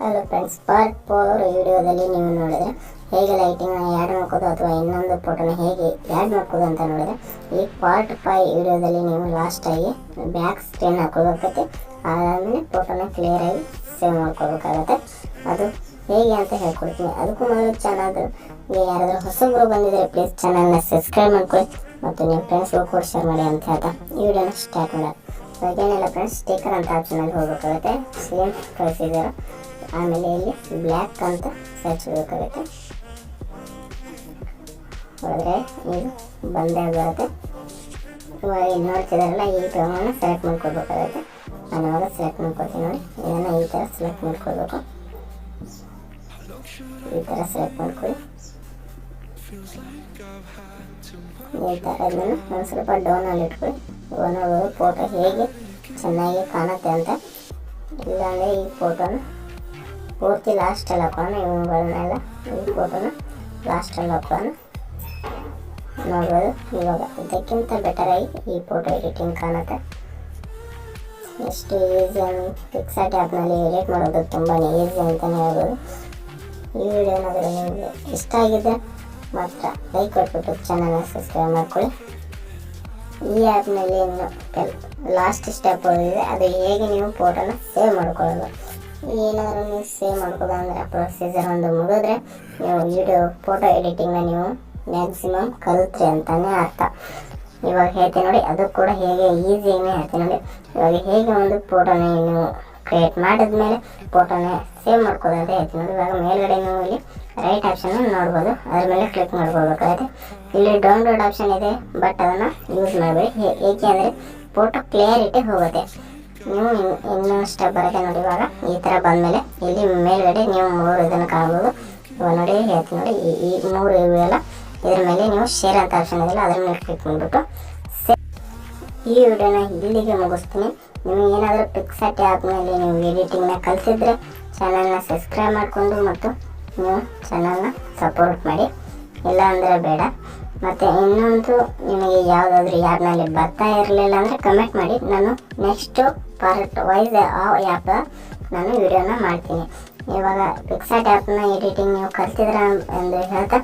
Hello friends part four ವಿಡಿಯೋದಲ್ಲಿ ನೀವು ನೋಡಿದ್ರೆ ಹೇಗೆ ಲೈಟಿಂಗ್ನ ಆ್ಯಡ್ ಮಾಡ್ಕೋದು ಅಥವಾ ಇನ್ನೊಂದು ಫೋಟೋನ ಹೇಗೆ ಆ್ಯಡ್ ಮಾಡ್ಕೋದು ಅಂತ ನೋಡಿದ್ರೆ, ಈ ಪಾರ್ಟ್ ಫೈವ್ ವಿಡಿಯೋದಲ್ಲಿ ನೀವು ಲಾಸ್ಟಾಗಿ ಬ್ಯಾಕ್ ಸ್ಕ್ರೀನ್ ಹಾಕೋಬೇಕಾಗತ್ತೆ ಆಮೇಲೆ ಫೋಟೋನ ಕ್ಲಿಯರಾಗಿ ಸೇವ್ ಮಾಡ್ಕೋಬೇಕಾಗತ್ತೆ ಅದು ಹೇಗೆ ಅಂತ ಹೇಳ್ಕೊಡ್ತೀನಿ. ಅದಕ್ಕೂ ಮೊದಲು ಚಾನಲ್ ಯಾರಾದರೂ ಹೊಸಬ್ರು ಬಂದಿದ್ದರೆ ಪ್ಲೀಸ್ ಚಾನಲ್ನ ಸಬ್ಸ್ಕ್ರೈಬ್ ಮಾಡ್ಕೊಳ್ಳಿ. ಮತ್ತು ನಿಮ್ಮ ಫ್ರೆಂಡ್ಸ್ಗೂ ಕೂಡ ಶೇರ್ ಮಾಡಿ ಅಂತ ಹೇಳ್ತಾ ಈ ವಿಡಿಯೋನ ಸ್ಟಾರ್ಟ್ ಮಾಡೋಣ. ಇವಾಗೇನಿಲ್ಲ ಫ್ರೆಂಡ್ಸ್ ಸ್ಟಿಕರ್ ಅಂತ ಆಪ್ಷನಲ್ಲಿ ಹೋಗಬೇಕಾಗುತ್ತೆ. ಸೇಮ್ ಪ್ರೊಸೀಜರ್ ಆಮೇಲೆ ಇಲ್ಲಿ ಬ್ಲ್ಯಾಕ್ ಅಂತ ಸರ್ಚ್ ಬೇಕಾಗುತ್ತೆ. ಹೋದರೆ ಇದು ಬಂದೇ ಬರುತ್ತೆ. ಇವಾಗ ಇಲ್ಲಿ ನೋಡ್ತಿದಾರಲ್ಲ, ಈ ಪ್ರಮಾಣ ಸೆಲೆಕ್ಟ್ ಮಾಡ್ಕೊಳ್ಬೇಕಾಗುತ್ತೆ. ನಾನು ಇವಾಗ ಸೆಲೆಕ್ಟ್ ಮಾಡ್ಕೊಳ್ತೀನಿ ನೋಡಿ. ಇದನ್ನು ಈ ಥರ ಸೆಲೆಕ್ಟ್ ಮಾಡ್ಕೊಳ್ಬೇಕು. ಈ ಥರ ಸೆಲೆಕ್ಟ್ ಮಾಡ್ಕೊಳ್ಳಿ. ಥರ ಇದನ್ನು ಒಂದು ಸ್ವಲ್ಪ ಡೌನಲ್ಲಿ ಇಟ್ಕೊಳ್ಳಿ ನೋಡ್ಬೋದು ಫೋಟೋ ಹೇಗೆ ಚೆನ್ನಾಗಿ ಕಾಣುತ್ತೆ ಅಂತ. ಇಲ್ಲಾಂದರೆ ಈ ಫೋಟೋನ ಪೂರ್ತಿ ಲಾಸ್ಟಲ್ಲಿ ಹಾಕೋಣ. ಇವುಗಳನ್ನೆಲ್ಲ ಈ ಫೋಟೋನ ಲಾಸ್ಟಲ್ಲಿ ಹಾಕೋಣ. ನೋಡ್ಬೋದು ಇವಾಗ ಇದಕ್ಕಿಂತ ಬೆಟರಾಗಿ ಈ ಫೋಟೋ ಎಡಿಟಿಂಗ್ ಕಾಣುತ್ತೆ. ಎಷ್ಟು ಈಸಿ ಪಿಕ್ಸಾಟ್ ಆ್ಯಪ್ನಲ್ಲಿ ಎಡಿಟ್ ಮಾಡೋದು ತುಂಬಾ ಈಸಿ ಅಂತಲೇ ಹೇಳ್ಬೋದು. ಈ ವಿಡಿಯೋ ಏನಾದರೂ ನಿಮಗೆ ಇಷ್ಟ ಆಗಿದ್ದರೆ ಮಾತ್ರ. ಲೈಕ್ ಕೊಟ್ಬಿಟ್ಟು ಚಾನಲ್ನ ಸಬ್ಸ್ಕ್ರೈಬ್ ಮಾಡ್ಕೊಳ್ಳಿ. ಈ ಆ್ಯಪ್ನಲ್ಲಿ ಇನ್ನು ಕೆಲ್ ಲಾಸ್ಟ್ ಸ್ಟೆಪ್ ಇದೆ ಅದು ಹೇಗೆ ನೀವು ಫೋಟೋನ ಸೇವ್ ಮಾಡ್ಕೊಳ್ಳೋದು. ಏನಾದರೂ ನೀವು ಸೇವ್ ಮಾಡ್ಕೋದು ಅಂದರೆ ಪ್ರೊಸೀಜರ್ ಒಂದು ಮುಗಿದ್ರೆ ನೀವು ವಿಡಿಯೋ ಫೋಟೋ ಎಡಿಟಿಂಗ್ನ ನೀವು ಮ್ಯಾಕ್ಸಿಮಮ್ ಕಲಿತ್ರಿ ಅಂತಲೇ ಅರ್ಥ. ಇವಾಗ ಹೇಳ್ತೀನಿ ನೋಡಿ, ಅದು ಕೂಡ ಹೇಗೆ ಈಸಿಯಾಗಿ ಹೇಳ್ತೀನಿ ನೋಡಿ. ಇವಾಗ ಹೇಗೆ ಒಂದು ಫೋಟೋನ ನೀವು ಕ್ರಿಯೇಟ್ ಮಾಡಿದ್ಮೇಲೆ ಫೋಟೋನ ಸೇವ್ ಮಾಡ್ಕೋದಂತ ಹೇಳ್ತೀನಿ ನೋಡಿ, ಇವಾಗ ಮೇಲ್ಗಡೆ ನೀವು ಇಲ್ಲಿ ರೈಟ್ ಆಪ್ಷನ್ ನೋಡ್ಬೋದು. ಅದ್ರ ಮೇಲೆ ಕ್ಲಿಕ್ ಮಾಡ್ಕೋಬೇಕಾಗುತ್ತೆ ಇಲ್ಲಿ ಡೌನ್ಲೋಡ್ ಆಪ್ಷನ್ ಇದೆ ಬಟ್ ಅದನ್ನು ಯೂಸ್ ಮಾಡಬೇಡಿ. ಏಕೆ ಅಂದರೆ ಫೋಟೋ ಕ್ಲಿಯರಿಟಿ ಹೋಗುತ್ತೆ. ನೀವು ಇನ್- ಇನ್ನೊಂದು ಸ್ಟೆಪ್ ಬರುತ್ತೆ. ನೋಡಿ, ಇವಾಗ ಈ ಥರ ಬಂದಮೇಲೆ ಇಲ್ಲಿ ಮೇಲ್ಗಡೆ ನೀವು ಮೂರು ಇದನ್ನು ಕಾಣ್ಬೋದು. ಇವಾಗ ನೋಡಿ, ಹೇಳ್ತೀನಿ ನೋಡಿ, ಈ ಮೂರು ಇವೆಲ್ಲ ಇದ್ರ ಮೇಲೆ ನೀವು ಶೇರ್ ಅಂತ ಆಪ್ಷನ್ ಇದೆಯಲ್ಲ ಅದ್ರ ಮೇಲೆ ಕ್ಲಿಕ್ ಮಾಡಿಬಿಟ್ಟು ಈ ವಿಡಿಯೋನ ಇಲ್ಲಿಗೆ ಮುಗಿಸ್ತೀನಿ. ನಿಮಗೆ ಏನಾದರೂ ಪಿಕ್ಸೆಟ್ ಆ್ಯಪ್ನಲ್ಲಿ ನೀವು ಎಡಿಟಿಂಗ್ನ ಕಲಿಸಿದ್ರೆ ಚಾನಲ್ನ ಸಬ್ಸ್ಕ್ರೈಬ್ ಮಾಡಿಕೊಂಡು ಮತ್ತು ನೀವು ಚಾನಲ್ನ ಸಪೋರ್ಟ್ ಮಾಡಿ. ಇಲ್ಲ ಅಂದರೆ ಬೇಡ. ಮತ್ತು ಇನ್ನೊಂದು ನಿಮಗೆ ಯಾವುದಾದ್ರೂ ಯಾರನ್ನಲ್ಲಿ ಬರ್ತಾ ಇರಲಿಲ್ಲ ಅಂದರೆ ಕಮೆಂಟ್ ಮಾಡಿ. ನಾನು ನೆಕ್ಸ್ಟು ಪಾರ್ಟ್ ವೈಸ್ ಆ ಆ್ಯಪ್ ನಾನು ವಿಡಿಯೋನ ಮಾಡ್ತೀನಿ. ಇವಾಗ ಪಿಕ್ಸೆಟ್ ಆ್ಯಪ್ನ ಎಡಿಟಿಂಗ್ ನೀವು ಕಲ್ತಿದ್ರ ಎಂದು ಹೇಳ್ತಾ,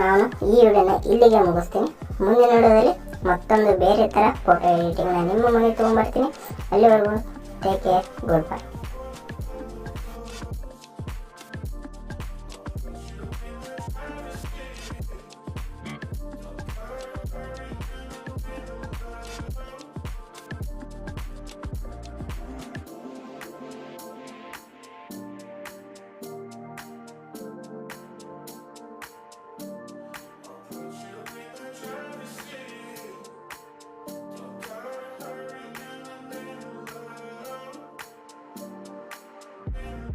ನಾನು ಈ ವಿಡಿಯೋನ ಇಲ್ಲಿಗೆ ಮುಗಿಸ್ತೀನಿ. ಮುಂದಿನ ವಿಡಿಯೋದಲ್ಲಿ ಮತ್ತೊಂದು ಬೇರೆ ಥರ ಫೋಟೋ ಎಡಿಟಿಂಗ್ನ ನಿಮ್ಮ ಮನೆಗೆ ತೊಗೊಂಬರ್ತೀನಿ ಅಲ್ಲಿವರೆಗೂ take care good bye